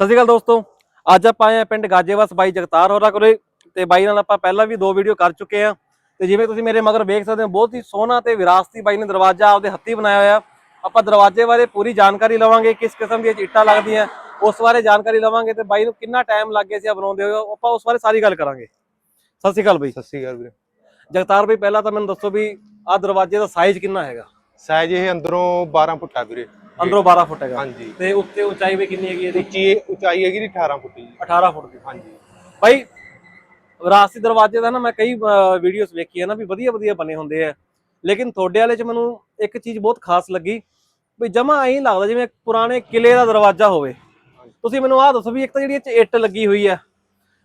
ਸਤਿ ਸ਼੍ਰੀ ਅਕਾਲ ਦੋਸਤੋ। ਅੱਜ ਆਪਾਂ ਆਏ ਆ ਪਿੰਡ ਗਾਜੇਵਾਸ ਬਾਈ ਜਗਤਾਰ ਹੋਰਾਂ ਕੋਲੇ ਤੇ ਬਾਈ ਨਾਲ ਆਪਾਂ ਪਹਿਲਾਂ ਵੀ ਦੋ ਵੀਡੀਓ ਕਰ ਚੁੱਕੇ ਆ ਤੇ ਜਿਵੇਂ ਤੁਸੀਂ ਮੇਰੇ ਮਗਰ ਵੇਖ ਸਕਦੇ ਹੋ ਬਹੁਤ ਹੀ ਸੋਹਣਾ ਤੇ ਵਿਰਾਸਤੀ ਬਾਈ ਨੇ ਦਰਵਾਜ਼ਾ ਆਪਦੇ ਹੱਥੀ ਬਣਾਇਆ ਹੋਇਆ। ਆਪਾਂ ਦਰਵਾਜ਼ੇ ਬਾਰੇ ਪੂਰੀ ਜਾਣਕਾਰੀ ਲਵਾਂਗੇ ਕਿਸ ਕਿਸਮ ਦੀਆਂ ਇੱਟਾਂ ਲੱਗਦੀਆਂ ਉਸ ਬਾਰੇ ਜਾਣਕਾਰੀ ਲਵਾਂਗੇ ਤੇ ਬਾਈ ਨੂੰ ਕਿੰਨਾ ਟਾਈਮ ਲੱਗ ਗਿਆ ਸੀ ਬਣਾਉਂਦੇ ਹੋਏ ਆਪਾਂ ਉਸ ਬਾਰੇ ਸਾਰੀ ਗੱਲ ਕਰਾਂਗੇ। ਸਤਿ ਸ਼੍ਰੀ ਅਕਾਲ ਬਾਈ। ਸਤਿ ਸ਼੍ਰੀ ਅਕਾਲ ਵੀਰੇ। ਜਗਤਾਰ ਬਾਈ ਪਹਿਲਾਂ ਤਾਂ ਮੈਨੂੰ ਦੱਸੋ ਵੀ ਆਹ ਦਰਵਾਜ਼ੇ ਦਾ ਸਾਈਜ਼ ਕਿੰਨਾ ਹੈਗਾ? ਸਾਈਜ਼ ਇਹ ਅੰਦਰੋਂ 12 ਫੁੱਟ ਆ ਵੀਰੇ। ਅੰਦਰੋਂ 12 ਫੁੱਟ ਹੈਗਾ। ਹਾਂਜੀ। ਤੇ ਉੱਤੇ ਉਚਾਈ ਵੀ ਕਿੰਨੀ ਹੈਗੀ ਇਹਦੀ? ਉੱਚੀ ਉਚਾਈ ਹੈਗੀ ਜੀ 18 ਫੁੱਟ ਜੀ। 18 ਫੁੱਟ ਦੀ। ਹਾਂਜੀ। ਭਾਈ ਵਿਰਾਸਤੀ ਦਰਵਾਜ਼ੇ ਦਾ ਨਾ ਮੈਂ ਕਈ ਵੀਡੀਓਜ਼ ਵੇਖੀ ਹੈ ਨਾ ਵੀ ਵਧੀਆ ਵਧੀਆ ਬਣੇ ਹੁੰਦੇ ਆ। ਲੇਕਿਨ ਤੁਹਾਡੇ ਵਾਲੇ ਚ ਮੈਨੂੰ ਇੱਕ ਚੀਜ਼ ਬਹੁਤ ਖਾਸ ਲੱਗੀ ਵੀ ਜਮਾ ਐਂ ਲੱਗਦਾ ਜਿਵੇਂ ਪੁਰਾਣੇ ਕਿਲੇ ਦਾ ਦਰਵਾਜ਼ਾ ਹੋਵੇ। ਤੁਸੀਂ ਮੈਨੂੰ ਆਹ ਦੱਸੋ ਵੀ ਇੱਕ ਤਾਂ ਜਿਹੜੀ ਇਹ ਚ ਇੱਟ ਲੱਗੀ ਹੋਈ ਹੈ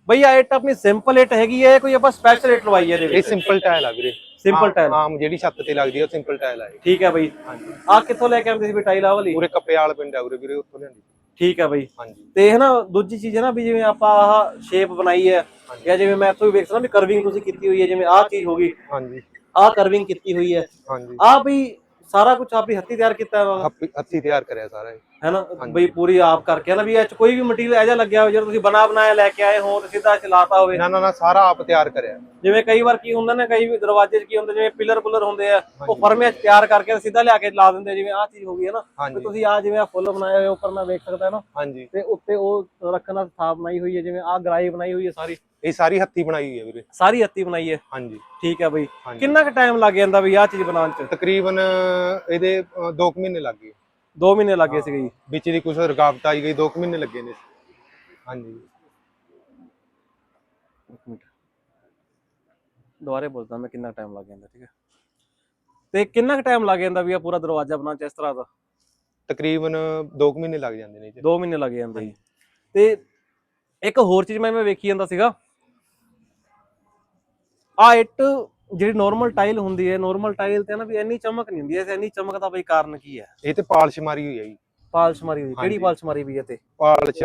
ਬਈ ਆ ਇੱਟ ਆਪਣੀ ਸਿੰਪਲ ਇੱਟ ਹੈਗੀ ਹੈ ਕੋਈ ਆਪਾਂ ਸਪੈਸ਼ਲ ਇੱਟ ਲਵਾਈ ਹੈ ਇਹਦੇ ਇਹ ਵਿੱਚ ਸਿੰਪਲ ਟਾਇਲ ਆ ਵੀਰੇ ਸਿੰਪਲ ਟਾਇਲ ਆਮ ਜਿਹੜੀ ਛੱਤ ਤੇ ਲੱਗਦੀ ਆ ਸਿੰਪਲ ਟਾਇਲ ਆ ਇਹ। ਠੀਕ ਹੈ ਬਈ। ਹਾਂਜੀ ਆ ਕਿੱਥੋਂ ਲੈ ਕੇ ਆਉਂਦੇ ਸੀ ਵੀ ਟਾਈਲ ਆਹ ਵਾਲੀ? ਪੂਰੇ ਕੱਪਿਆਲ ਪਿੰਡ ਆ ਵੀਰੇ ਵੀਰੇ ਉੱਥੋਂ ਲਿਆਂਦੀ। ਠੀਕ ਹੈ ਬਈ। ਹਾਂਜੀ। ਤੇ ਹੈ ਨਾ ਦੂਜੀ ਚੀਜ਼ ਹੈ ਨਾ ਵੀ ਜਿਵੇਂ ਆਪਾਂ ਆਹ ਸ਼ੇਪ ਬਣਾਈ ਹੈ ਜਾਂ ਜਿਵੇਂ ਮੈਂ ਇੱਥੋਂ ਵੀ ਵੇਖ ਸਕਦਾ ਵੀ ਕਰਵਿੰਗ ਤੁਸੀਂ ਕੀਤੀ ਹੋਈ ਹੈ ਜਿਵੇਂ ਆਹ ਚੀਜ਼ ਹੋ ਗਈ। ਹਾਂਜੀ। ਆਹ ਕਰਵਿੰਗ ਕੀਤੀ ਹੋਈ ਹੈ ਹਾਂਜੀ। ਆਹ ਵੀ ਸਾਰਾ ਕੁਝ ਆਪਣੀ ਹੱਥੀ ਤਿਆਰ ਕੀਤਾ ਵਾ। ਹੱਥੀ- ਹੱਥੀ ਤਿਆਰ ਕਰਿਆ ਸਾਰਾ ਇਹ। ਹੈ ਨਾ? ਬਈ ਪੂਰੀ ਆਪ ਕਰਕੇ ਹੈ ਨਾ ਵੀ ਇਹ ਚ ਕੋਈ ਵੀ ਮਟੀਰੀਅਲ ਐਜਾ ਲੱਗਿਆ ਹੋਵੇ ਜਿਹੜਾ ਤੁਸੀਂ ਬਣਾ ਬਣਾਇਆ ਲੈ ਕੇ ਆਏ ਹੋ ਤੇ ਸਿੱਧਾ ਚਲਾਤਾ ਹੋਵੇ। ਨਾ ਨਾ ਨਾ ਸਾਰਾ ਆਪ ਤਿਆਰ ਕਰਿਆ। ਜਿਵੇਂ ਕਈ ਵਾਰ ਕੀ ਹੁੰਦਾ ਨਾ ਕਈ ਵੀ ਦਰਵਾਜ਼ੇ 'ਚ ਕੀ ਹੁੰਦਾ ਜਿਵੇਂ ਪਿਲਰ ਪੁਲਰ ਹੁੰਦੇ ਆ ਉਹ ਫਰਮੇ 'ਚ ਤਿਆਰ ਕਰਕੇ ਸਿੱਧਾ ਲਿਆ ਕੇ ਲਾ ਦਿੰਦੇ ਜਿਵੇਂ ਆਹ ਚੀਜ਼ ਹੋ ਗਈ ਹੈ ਨਾ। ਤੇ ਹਾਂਜੀ। ਤੁਸੀਂ ਆਹ ਜਿਵੇਂ ਆਹ ਫੁੱਲ ਬਣਾਏ ਹੋਏ ਉੱਪਰ ਮੈਂ ਵੇਖ ਸਕਦਾ ਨਾ। ਹਾਂਜੀ। ਤੇ ਉੱਤੇ ਉਹ ਰੱਖਣ ਦਾ ਥਾਪ ਬਣਾਈ ਹੋਈ ਹੈ ਜਿਵੇਂ ਆਹ ਗਰਾਈ ਬਣਾਈ ਹੋਈ ਹੈ ਸਾਰੀ। ਇਹ ਸਾਰੀ ਹੱਥੀ ਬਣਾਈ ਹੋਈ ਹੈ ਵੀਰੇ। ਸਾਰੀ ਹੱਤੀ ਬਣਾਈ ਹੈ? ਹਾਂਜੀ। ਠੀਕ ਹੈ ਬਈ। ਹਾਂਜੀ। ਕਿੰਨਾ ਕੁ ਟਾਈਮ ਲੱਗ ਜਾਂਦਾ ਬਈ ਆਹ ਚੀਜ਼ ਬਣਾਉਣ 'ਚ? ਤਕਰੀਬਨ ਇਹਦੇ 2 ਮਹੀਨੇ ਲੱਗ ਗਏ। 2 ਮਹੀਨੇ ਲੱਗੇ ਸੀਗੇ ਜੀ। ਵਿੱਚ ਦੀ ਕੁਝ ਰੁਕਾਵਟ ਆਈ ਗਈ 2 ਮਹੀਨੇ ਲੱਗੇ ਨੇ। ਹਾਂਜੀ। ਦੁਬਾਰੇ ਬੋਲਦਾ ਮੈਂ ਕਿੰਨਾ ਟਾਈਮ ਲੱਗ ਜਾਂਦਾ ਠੀਕ ਹੈ? ਤੇ ਕਿੰਨਾ ਕੁ ਟਾਈਮ ਲੱਗ ਜਾਂਦਾ ਵੀ ਆ ਪੂਰਾ ਦਰਵਾਜ਼ਾ ਬਣਾਉਣ ਚ ਇਸ ਤਰ੍ਹਾਂ ਦਾ? ਤਕਰੀਬਨ 2 ਮਹੀਨੇ ਲੱਗ ਜਾਂਦੇ ਨੇ ਜੀ। 2 ਮਹੀਨੇ ਲੱਗ ਜਾਂਦੇ ਜੀ। ਤੇ ਇੱਕ ਹੋਰ ਚੀਜ਼ ਮੈਂ ਮੈਂ ਵੇਖੀ ਜਾਂਦਾ ਸੀਗਾ। ਆ ਇੱਟ ਜਿਹੜੀ ਨਾਰਮਲ ਟਾਈਲ ਹੁੰਦੀ ਹੈ ਨਾਰਮਲ ਟਾਈਲ ਤੇ ਨਾ ਵੀ ਇੰਨੀ ਚਮਕ ਨਹੀਂ ਹੁੰਦੀ ਐ ਇੰਨੀ ਚਮਕ ਦਾ ਬਈ ਕਾਰਨ ਕੀ ਹੈ? ਇਹ ਤੇ ਪਾਲਿਸ਼ ਮਾਰੀ ਹੋਈ ਹੈ ਜੀ। ਪਾਲਿਸ਼ ਮਾਰੀ ਹੋਈ ਕਿਹੜੀ ਹਾਂਜੀ। ਪਾਲਿਸ਼ ਮਾਰੀ ਵੀ ਹੈ ਤੇ? ਪਾਲਿਸ਼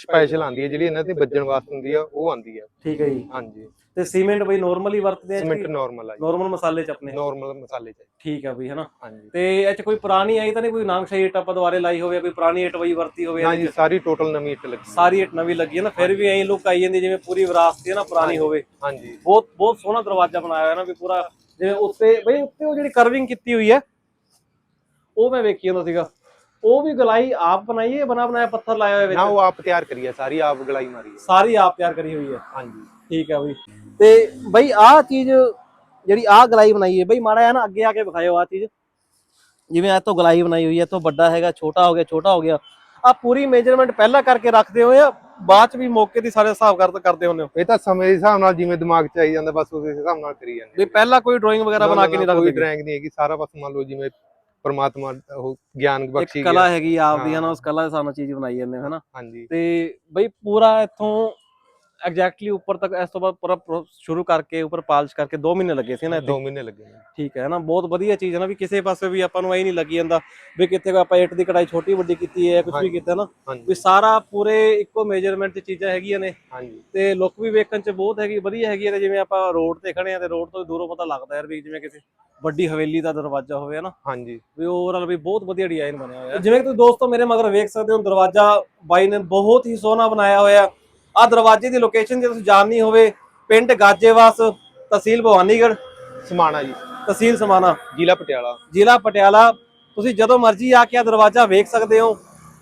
ਸਪੈਸ਼ਲ ਆਂਦੀ ਹੈ ਜਿਹੜੀ ਇਹਨਾਂ ਤੇ ਵੱਜਣ ਵਾਸਤੇ ਹੁੰਦੀ ਆ ਉਹ ਆਂਦੀ ਹੈ। ਠੀਕ ਹੈ ਜੀ। ਹਾਂਜੀ। ਤੇ ਸੀਮੈਂਟ ਬਈ ਨਾਰਮਲੀ ਵਰਤਦੇ ਆ ਸਿਮੈਂਟ ਨਾਰਮਲ ਆ ਜੀ। ਨਾਰਮਲ ਮਸਾਲੇ ਚ ਆਪਣੇ? ਨਾਰਮਲ ਮਸਾਲੇ ਚ। ਠੀਕ ਹੈ ਬਈ ਹਨਾ? ਹਾਂਜੀ। ਤੇ ਇਹ ਚ ਕੋਈ ਪੁਰਾਣੀ ਆਈ ਤਾਂ ਨਹੀਂ ਕੋਈ ਨਾਮਸ਼ਾਹੀ ਇੱਟ ਆਪਾਂ ਦੁਬਾਰੇ ਲਾਈ ਹੋਵੇ ਕੋਈ ਪੁਰਾਣੀ ਇੱਟ ਵਈ ਵਰਤੀ ਹੋਵੇ ਨਾ ਇਹਦੇ ਜੀ ਚ? ਸਾਰੀ ਟੋਟਲ ਨਵੀਂ ਇੱਟ ਲੱਗੀ। ਸਾਰੀ ਇੱਟ ਨਵੀਂ ਲੱਗੀ ਹੈ ਨਾ ਫਿਰ ਵੀ ਐਂ ਲੁੱਕ ਆਈ ਜਾਂਦੀ ਜਿਵੇਂ ਪੂਰੀ ਵਿਰਾਸਤੀ ਹੈ ਨਾ ਪੁਰਾਣੀ ਹੋਵੇ। ਹਾਂਜੀ। ਬਹੁਤ ਬਹੁਤ ਸੋਹਣਾ ਦਰਵਾਜ਼ਾ ਬਣਾਇਆ ਹੋਇਆ ਨਾ ਵੀ ਪੂਰਾ ਜਿਵੇਂ ਉੱਤੇ ਬਈ ਉੱਤੇ ਉਹ ਜਿਹੜੀ ਕਰਵਿੰਗ ਕੀਤੀ ਹੋਈ ਹੈ ਉਹ ਮੈਂ ਵੇਖੀ ਜਾਂਦਾ ਸੀਗਾ। ਉਹ ਵੀ ਗਲਾਈ ਆਪ ਬਣਾਈ ਹੈ ਬਣਾ ਬਣਾਇਆ ਪੱਥਰ ਲਾਇਆ ਹੋਇਆ ਨਾ ਵਿੱਚ? ਉਹ ਆਪ ਤਿਆਰ ਕਰੀ ਹੈ ਸਾਰੀ ਆਪ ਗਲਾਈ ਮਾਰੀ ਹੈ। ਸਾਰੀ ਆਪ ਤਿਆਰ ਕਰੀ ਹੋਈ ਹੈ। ਹਾਂਜੀ। ਠੀਕ ਹੈ ਬਈ। ਤੇ ਬਈ ਆਹ ਚੀਜ਼ ਜਿਹੜੀ ਆਹ ਗਲਾਈ ਬਣਾਈ ਹੈ ਬਈ ਮਾੜਾ ਜਿਹਾ ਨਾ ਅੱਗੇ ਆ ਕੇ ਵਿਖਾਇਓ ਆਹ ਚੀਜ਼। ਜਿਵੇਂ ਇਹ ਤੋਂ ਗਲਾਈ ਬਣਾਈ ਹੋਈ ਹੈ ਇਹ ਤੋਂ ਵੱਡਾ ਹੈਗਾ ਛੋਟਾ ਹੋ ਗਿਆ ਛੋਟਾ ਹੋ ਗਿਆ। ਆ ਪੂਰੀ ਮੇਜਰਮੈਂਟ ਪਹਿਲਾਂ ਕਰਕੇ ਰੱਖਦੇ ਹੋਏ ਆ ਬਾਅਦ ਚ ਵੀ ਮੌਕੇ ਦੀ ਸਾਰੇ ਹਿਸਾਬ ਕਰ ਕਰਦੇ ਹੁੰਦੇ ਹੋ? ਇਹ ਤਾਂ ਸਮੇਂ ਦੇ ਹਿਸਾਬ ਨਾਲ ਜਿਵੇਂ ਦਿਮਾਗ ਚ ਆਈ ਜਾਂਦਾ ਬਸ ਉਸ ਹਿਸਾਬ ਨਾਲ ਕਰੀ ਜਾਂਦੇ ਵੀ ਪਹਿਲਾਂ ਕੋਈ ਡਰਾਇੰਗ ਵਗੈਰਾ ਬਣਾ ਕੇ ਨਹੀਂ ਕੋਈ ਰੱਖਦੇ ਡਰਾਇੰਗ ਨਹੀਂ ਹੈਗੀ ਸਾਰਾ ਬਸ ਮੰਨ ਲਓ ਜਿਵੇਂ ਪਰਮਾਤਮਾ ਉਹ ਗਿਆਨ ਇੱਕ ਬਖਸ਼ੀ ਕਲਾ ਹੈਗੀ ਆ ਆਪਦੀ ਹਾਂ। ਹਨਾ ਉਸ ਕਲਾ ਦੇ ਸਾਨੂੰ ਚੀਜ਼ ਬਣਾਈ ਜਾਂਦੇ ਹਨਾ ਹਾਂਜੀ। ਤੇ ਬਈ ਪੂਰਾ ਇੱਥੋਂ ਐਗਜ਼ੈਕਟਲੀ ਉੱਪਰ ਤੱਕ ਇਸ ਤੋਂ ਬਾਅਦ ਪੂਰਾ ਪ੍ਰੋ- ਸ਼ੁਰੂ ਕਰਕੇ ਉੱਪਰ ਪਾਲਿਸ਼ ਕਰਕੇ 2 ਮਹੀਨੇ ਲੱਗੇ ਸੀ ਨਾ ਇੱਥੇ। 2 ਮਹੀਨੇ ਲੱਗੇ ਨੇ। ਠੀਕ ਹੈ ਨਾ ਬਹੁਤ ਵਧੀਆ ਚੀਜ਼ ਹੈ ਨਾ ਵੀ ਕਿਸੇ ਪਾਸੇ ਵੀ ਆਪਾਂ ਨੂੰ ਐ ਨਹੀਂ ਲੱਗੀ ਜਾਂਦਾ ਵੀ ਕਿੱਥੇ ਕੋ ਆਪਾਂ ਇੱਟ ਦੀ ਕਢਾਈ ਛੋਟੀ ਵੱਡੀ ਕੀਤੀ ਹੈ ਕੁਝ ਵੀ ਹਾਂਜੀ। ਕੀਤਾ ਨਾ ਹਾਂਜੀ। ਵੀ ਸਾਰਾ ਪੂਰੇ ਇੱਕੋ ਮੇਜਰਮੈਂਟ 'ਚ ਚੀਜ਼ਾਂ ਹੈਗੀਆਂ ਨੇ। ਹਾਂਜੀ। ਤੇ ਲੁੱਕ ਵੀ ਵੇਖਣ 'ਚ ਬਹੁਤ ਹੈਗੀ ਵਧੀਆ ਹੈਗੀ ਹੈ ਤੇ ਜਿਵੇਂ ਆਪਾਂ ਰੋਡ ਤੇ ਖੜੇ ਆ ਤੇ ਰੋਡ ਤੋਂ ਦੂਰੋਂ ਪਤਾ ਲੱਗਦਾ ਯਾਰ ਵੀ ਜਿਵੇਂ ਕਿਸੇ ਵੱਡੀ ਹਵੇਲੀ ਦਾ ਦਰਵਾਜ਼ਾ ਹੋਵੇ ਨਾ ਹਾਂਜੀ। ਵੀ ਓਵਰਆਲ ਵੀ ਬਹੁਤ ਵਧੀਆ ਡਿਜ਼ਾਈਨ ਬਣਿਆ ਹੋਇਆ। ਜਿਵੇਂ ਕਿ ਤੁਸੀਂ ਦੋਸਤੋ ਮੇਰੇ ਮਗਰ ਵੇਖ ਸਕਦੇ ਹੋ ਦਰਵਾਜ਼ਾ ਬਾਈ ਨੇ ਬਹੁਤ ਹੀ ਸੋਹਣਾ ਬਣਾਇਆ ਹੋਇਆ। ਆ ਦਰਵਾਜ਼ੇ ਦੀ ਲੋਕੇਸ਼ਨ ਜੇ ਤੁਸੀਂ ਜਾਣਨੀ ਹੋਵੇ ਪਿੰਡ ਗਾਜੇਵਾਸ ਤਹਿਸੀਲ ਭਵਾਨੀਗੜ੍ਹ। ਸਮਾਣਾ ਜੀ। ਤਹਿਸੀਲ ਸਮਾਣਾ। ਜ਼ਿਲ੍ਹਾ ਪਟਿਆਲਾ। ਜ਼ਿਲ੍ਹਾ ਪਟਿਆਲਾ। ਤੁਸੀਂ ਜਦੋਂ ਮਰਜ਼ੀ ਆ ਕੇ ਆ ਦਰਵਾਜ਼ਾ ਵੇਖ ਸਕਦੇ ਹੋ।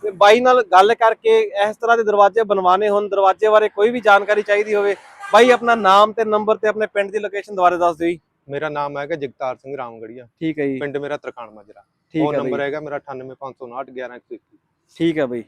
ਤੇ ਬਾਈ ਨਾਲ ਗੱਲ ਕਰਕੇ ਇਸ ਤਰ੍ਹਾਂ ਦੇ ਦਰਵਾਜ਼ੇ ਬਣਵਾਣੇ ਹੋਣ ਦਰਵਾਜ਼ੇ ਬਾਰੇ ਕੋਈ ਵੀ ਜਾਣਕਾਰੀ ਚਾਹੀਦੀ ਹੋਵੇ ਬਾਈ ਆਪਣਾ ਨਾਮ ਤੇ ਨੰਬਰ ਤੇ ਆਪਣੇ ਪਿੰਡ ਦੀ ਲੋਕੇਸ਼ਨ ਦੁਬਾਰਾ ਦੱਸ ਦਿਓ ਜੀ। ਮੇਰਾ ਨਾਮ ਹੈਗਾ ਜਗਤਾਰ ਸਿੰਘ ਰਾਮਗੜੀਆ। ਠੀਕ ਹੈ ਜੀ। ਪਿੰਡ ਮੇਰਾ ਤਰਖਾਣ ਮਾਜਰਾ। ਠੀਕ ਹੈ ਨੰਬਰ ਹੈਗਾ ਮੇਰਾ 98559 11121 ਠੀਕ ਹੈ ਬਾਈ।